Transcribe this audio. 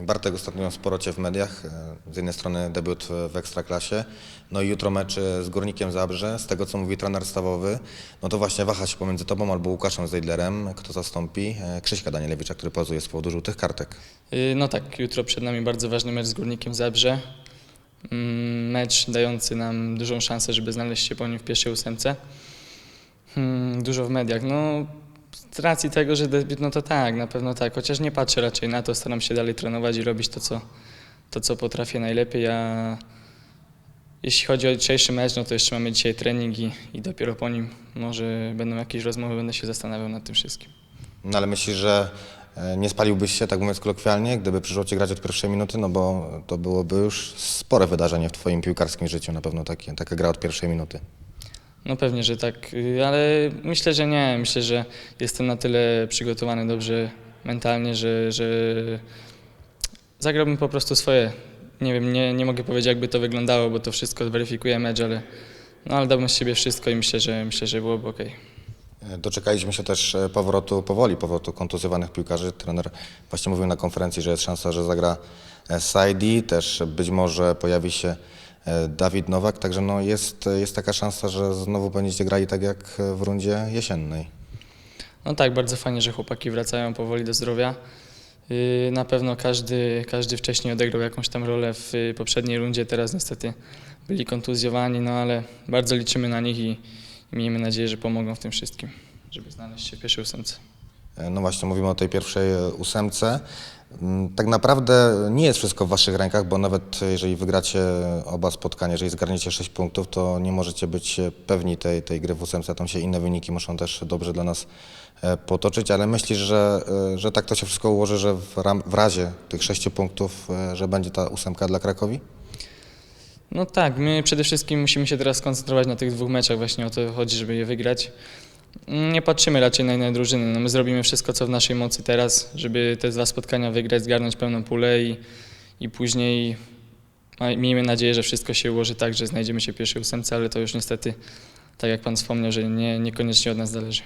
Bartek ostatnio sporo Cię w mediach. E, Z jednej strony debiut w Ekstraklasie, no i jutro mecz z Górnikiem Zabrze. Z tego, co mówi trener stawowy, no to właśnie waha się pomiędzy Tobą albo Łukaszem Zeidlerem, kto zastąpi e, Krzyśka Danielewicza, który pozuje z powodu żółtych kartek. No tak, jutro przed nami bardzo ważny mecz z Górnikiem Zabrze. Mm, Mecz dający nam dużą szansę, żeby znaleźć się po nim w pierwszej ósemce. Hmm, Dużo w mediach. No, z racji tego, że debiut, no to tak, na pewno tak. Chociaż nie patrzę raczej na to, staram się dalej trenować i robić to, co, to, co potrafię najlepiej. A jeśli chodzi o jutrzejszy mecz, no to jeszcze mamy dzisiaj trening i, i dopiero po nim może będą jakieś rozmowy, będę się zastanawiał nad tym wszystkim. No ale myślisz, że e, nie spaliłbyś się, tak mówiąc kolokwialnie, gdyby przyszło Ci grać od pierwszej minuty, no bo to byłoby już spore wydarzenie w Twoim piłkarskim życiu, na pewno takie, taka gra od pierwszej minuty. No pewnie, że tak, y, ale myślę, że nie. Myślę, że jestem na tyle przygotowany dobrze mentalnie, że, że zagrałbym po prostu swoje. Nie wiem, nie, nie mogę powiedzieć, jakby to wyglądało, bo to wszystko weryfikuje mecz, ale, no, ale dałbym z siebie wszystko i myślę, że myślę, że byłoby ok. Doczekaliśmy się też e, powrotu, powoli powrotu kontuzjowanych piłkarzy. Trener właśnie mówił na konferencji, że jest szansa, że zagra e, Saidi, też być może pojawi się Dawid Nowak, także no jest, jest taka szansa, że znowu będziecie grali tak jak w rundzie jesiennej. No tak, bardzo fajnie, że chłopaki wracają powoli do zdrowia. Yy, Na pewno każdy, każdy wcześniej odegrał jakąś tam rolę w y, poprzedniej rundzie, teraz niestety byli kontuzjowani, no ale bardzo liczymy na nich i, i miejmy nadzieję, że pomogą w tym wszystkim, żeby znaleźć się w pierwszej ósemce. E, No właśnie, mówimy o tej pierwszej e, ósemce. Mm, Tak naprawdę nie jest wszystko w waszych rękach, bo nawet jeżeli wygracie oba spotkania, jeżeli zgarniecie 6 punktów, to nie możecie być pewni tej, tej gry w ósemce. Tam się inne wyniki muszą też dobrze dla nas e, potoczyć, ale myślisz, że, e, że tak to się wszystko ułoży, że w, ram, w razie tych 6 punktów, e, że będzie ta ósemka dla Krakowi? No tak, my przede wszystkim musimy się teraz skoncentrować na tych dwóch meczach, właśnie o to chodzi, żeby je wygrać. Nie patrzymy raczej na inne drużyny, no my zrobimy wszystko, co w naszej mocy teraz, żeby te dwa spotkania wygrać, zgarnąć pełną pulę i, i później ma- miejmy nadzieję, że wszystko się ułoży tak, że znajdziemy się w pierwszej ósemce, ale to już niestety, tak jak Pan wspomniał, że nie, niekoniecznie od nas zależy.